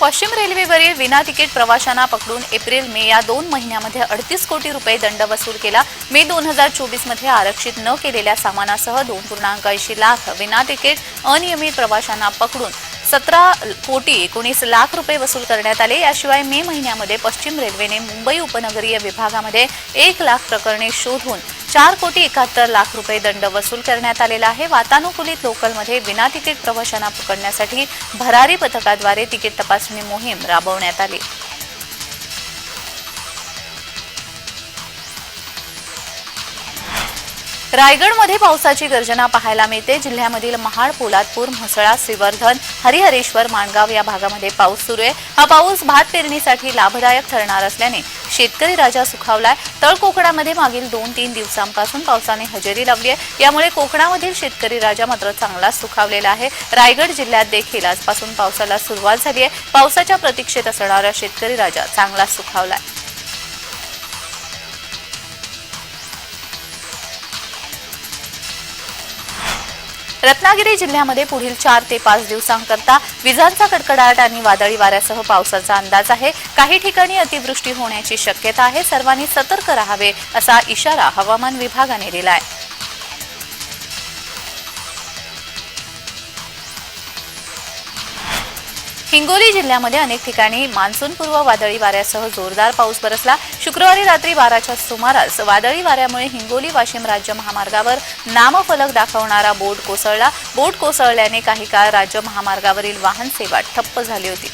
पश्चिम रेल्वेवरील विना तिकीट प्रवाशांना पकडून एप्रिल मे या दोन महिन्यामध्ये अडतीस कोटी रुपये दंड वसूल केला. मे दोन हजार चोवीसमध्ये आरक्षित न केलेल्या सामानासह दोन पूर्णांक ऐंशी लाख विना तिकीट अनियमित प्रवाशांना पकडून सतरा कोटी एकोणीस लाख रुपये वसूल करण्यात आले. याशिवाय मे महिन्यामध्ये पश्चिम रेल्वेने मुंबई उपनगरीय विभागामध्ये एक लाख प्रकरणे शोधून चार कोटी एकाहत्तर लाख रुपये दंड वसूल करण्यात आलेला आहे. वातानुकूलित लोकलमध्ये विना तिकीट प्रवाशांना पकडण्यासाठी भरारी पथकाद्वारे तिकीट तपासणी मोहीम राबवण्यात आली. रायगडमध्ये पावसाची गर्जना पाहायला मिळते. जिल्ह्यामधील महाड पोलादपूर म्हसळा श्रीवर्धन हरिहरेश्वर माणगाव या भागामध्ये पाऊस सुरू आहे. हा पाऊस भात पेरणीसाठी लाभदायक ठरणार असल्याने शेतकरी राजा सुखावलाय. तळ कोकणामध्ये मागील दोन तीन दिवसांपासून पावसाने हजेरी लावली आहे. यामुळे कोकणामधील शेतकरी राजा मात्र चांगलाच सुखावलेला आहे. रायगड जिल्ह्यात देखील आजपासून पावसाला सुरुवात झाली आहे. पावसाच्या प्रतीक्षेत असणारा शेतकरी राजा चांगलाच सुखावलाय. रत्नागिरी जिल्ह्यामध्ये पुढील चार ते पाच दिवसांकरता विजांचा कडकडाट आणि वादळी वाऱ्यासह पावसाचा अंदाज आहे. काही ठिकाणी अतिवृष्टी होण्याची शक्यता आहे. सर्वांनी सतर्क राहावे असा इशारा हवामान विभागाने दिलाय. हिंगोली जिल्ह्यामध्ये अनेक ठिकाणी मान्सूनपूर्व वादळी वाऱ्यासह जोरदार पाऊस बरसला. शुक्रवारी रात्री बाराच्या सुमारास वादळी वाऱ्यामुळे हिंगोली वाशिम राज्य महामार्गावर नामफलक दाखवणारा बोट कोसळला. बोट कोसळल्याने काही काळ राज्य महामार्गावरील वाहन सेवा ठप्प झाली होती.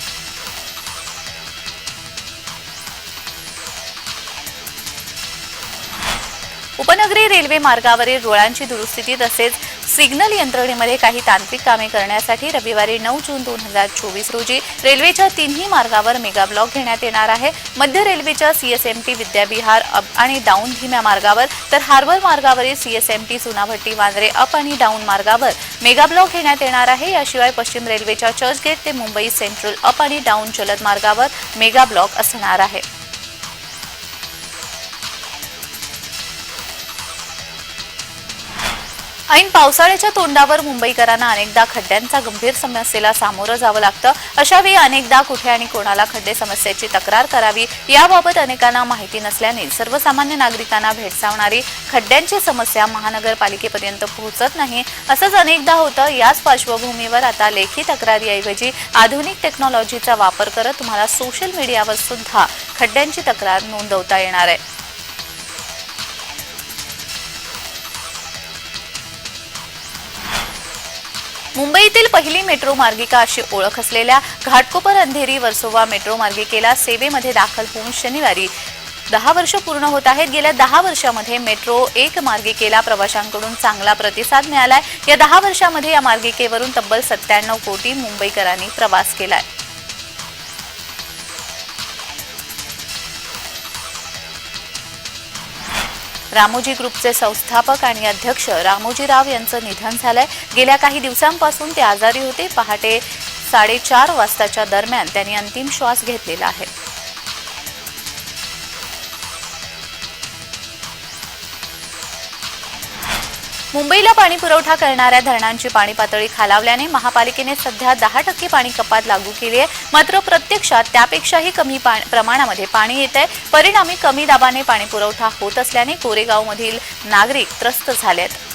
उपनगरी रेल्वे मार्गावरील रुळांची दुरुस्ती तसेच सिग्नल यंत्रणेमध्ये काही तांत्रिक कामे करण्यासाठी रविवारी नऊ जून दोन हजार चोवीस रोजी रेल्वेच्या तिन्ही मार्गावर मेगा ब्लॉक घेण्यात येणार आहे. मध्य रेल्वेच्या सीएसएमटी विद्याविहार अप आणि डाऊन धीम्या मार्गावर तर हार्बर मार्गावरील सीएसएमटी सुनाभट्टी वांद्रे अप आणि डाऊन मार्गावर मेगा ब्लॉक घेण्यात येणार आहे. याशिवाय पश्चिम रेल्वेच्या चर्चगेट ते मुंबई सेंट्रल अप आणि डाऊन जलद मार्गावर मेगा ब्लॉक असणार आहे. ऐन पावसाळ्याच्या तोंडावर मुंबईकरांना अनेकदा खड्ड्यांचा गंभीर समस्येला सामोरं जावं लागतं. अशावेळी अनेकदा कुठे आणि कोणाला खड्डे समस्येची तक्रार करावी याबाबत अनेकांना माहिती नसल्याने सर्वसामान्य नागरिकांना भेडसावणारी खड्ड्यांची समस्या महानगरपालिकेपर्यंत पोहोचत नाही. असंच अनेकदा होतं. याच पार्श्वभूमीवर आता लेखी तक्रारीऐवजी आधुनिक टेक्नॉलॉजीचा वापर करत तुम्हाला सोशल मीडियावर सुद्धा खड्ड्यांची तक्रार नोंदवता येणार आहे. मुंबईतील पहिली मेट्रो मार्गिका अशी ओळख असलेल्या घाटकोपर अंधेरी वर्सोवा मेट्रो मार्गिकेला सेवेमध्ये दाखल होऊन शनिवारी दहा वर्ष पूर्ण होत आहेत. गेल्या दहा वर्षामध्ये मेट्रो एक मार्गिकेला प्रवाशांकडून चांगला प्रतिसाद मिळालाय. या दहा वर्षामध्ये या मार्गिकेवरून तब्बल सत्त्याण्णव कोटी मुंबईकरांनी प्रवास केलाय. रामोजी ग्रुपचे संस्थापक आणि अध्यक्ष रामोजीराव यांचं निधन झालंय. गेल्या काही दिवसांपासून ते आजारी होते. पहाटे साडेचार वाजताच्या दरम्यान त्यांनी अंतिम श्वास घेतलेला आहे. मुंबईला पाणी पुरवठा करणाऱ्या धरणांची पाणी पातळी खालावल्याने महापालिकेने सध्या दहा टक्के पाणी कपात लागू केली आहे. मात्र प्रत्यक्षात त्यापेक्षाही कमी पा- प्रमाणामध्ये पाणी येत आहे. परिणामी कमी दाबाने पाणी पुरवठा होत असल्याने कोरेगावमधील नागरिक त्रस्त झाले आहेत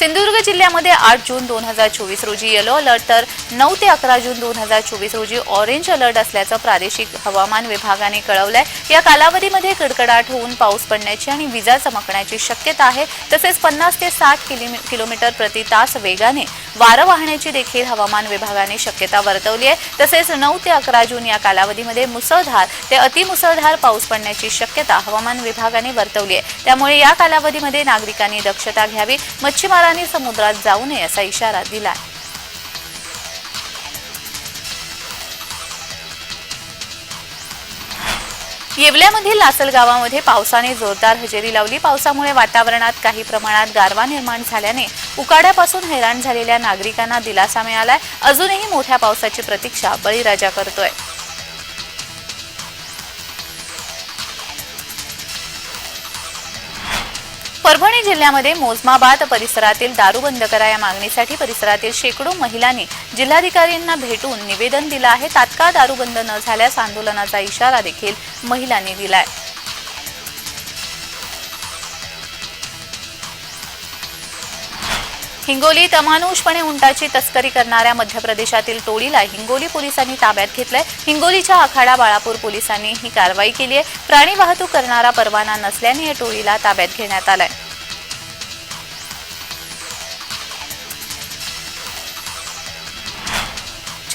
सिंधुदुर्ग जिल्ह्यामध्ये आठ जून दोन हजार चोवीस रोजी येलो अलर्ट तर नऊ ते अकरा जून दोन हजार चोवीस रोजी ऑरेंज अलर्ट असल्याचं प्रादेशिक हवामान विभागाने कळवलंय. या कालावधीमध्ये कडकडाट होऊन पाऊस पडण्याची आणि विजा चमकण्याची शक्यता आहे. तसेच पन्नास ते साठ किलोमीटर प्रति तास वेगाने वारं वाहण्याची देखील हवामान विभागाने शक्यता वर्तवली आहे. तसेच नऊ ते अकरा जून या कालावधीमध्ये मुसळधार ते अतिमुसळधार पाऊस पडण्याची शक्यता हवामान विभागाने वर्तवली आहे. त्यामुळे या कालावधीमध्ये नागरिकांनी दक्षता घ्यावी. मच्छीमारांनी समुद्रात जाऊ नये असा इशारा दिला येवल्यामधील लासल गावामध्ये पावसाने जोरदार हजेरी लावली. पावसामुळे वातावरणात काही प्रमाणात गारवा निर्माण झाल्याने उकाड्यापासून हैराण झालेल्या नागरिकांना दिलासा मिळालाय. अजूनही मोठ्या पावसाची प्रतीक्षा बळीराजा करतोय. परभणी जिल्ह्यामध्ये मोजमाबाद परिसरातील दारू बंद करा या मागणीसाठी परिसरातील शेकडो महिलांनी जिल्हाधिकाऱ्यांना भेटून निवेदन दिलं आहे. तात्काळ दारू बंद न झाल्यास आंदोलनाचा इशारा देखील महिलांनी दिलाय. हिंगोलीत अमानुषपणे उंटाची तस्करी करणाऱ्या मध्य प्रदेशातील टोळीला हिंगोली पोलिसांनी ताब्यात घेतलंय. हिंगोलीच्या आखाडा बाळापूर पोलिसांनी ही कारवाई केली आहे प्राणी वाहतूक करणारा परवाना नसल्याने या टोळीला ताब्यात घेण्यात आलाय.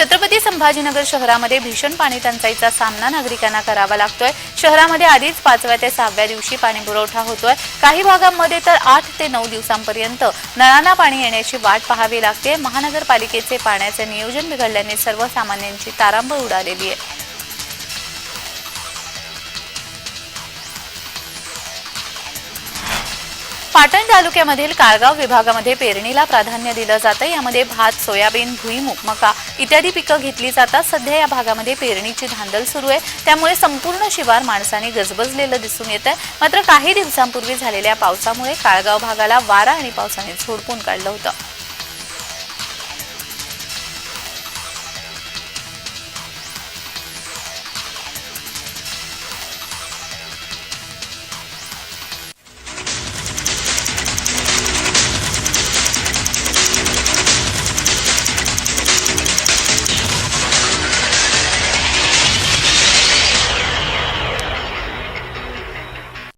छत्रपती संभाजीनगर शहरामध्ये भीषण पाणी टंचाईचा सामना नागरिकांना करावा लागतोय. शहरामध्ये आधीच पाचव्या ते सहाव्या दिवशी पाणी पुरवठा होतोय. काही भागांमध्ये तर आठ ते नऊ दिवसांपर्यंत नळांना पाणी येण्याची वाट पाहावी लागते. महानगरपालिकेचे पाण्याचे नियोजन बिघडल्याने सर्वसामान्यांची तारांबळ उडालेली आहे. पाटण तालुक्यामधील काळगाव विभागामध्ये पेरणीला प्राधान्य दिलं जातं. यामध्ये भात सोयाबीन भुईमुग मका इत्यादी पिकं घेतली जातात. सध्या या भागामध्ये पेरणीची धांदल सुरू आहे. त्यामुळे संपूर्ण शिवार माणसाने गजबजलेलं दिसून येत आहे मात्र काही दिवसांपूर्वी झालेल्या पावसामुळे काळगाव भागाला वारा आणि पावसाने झोडपून काढलं होतं.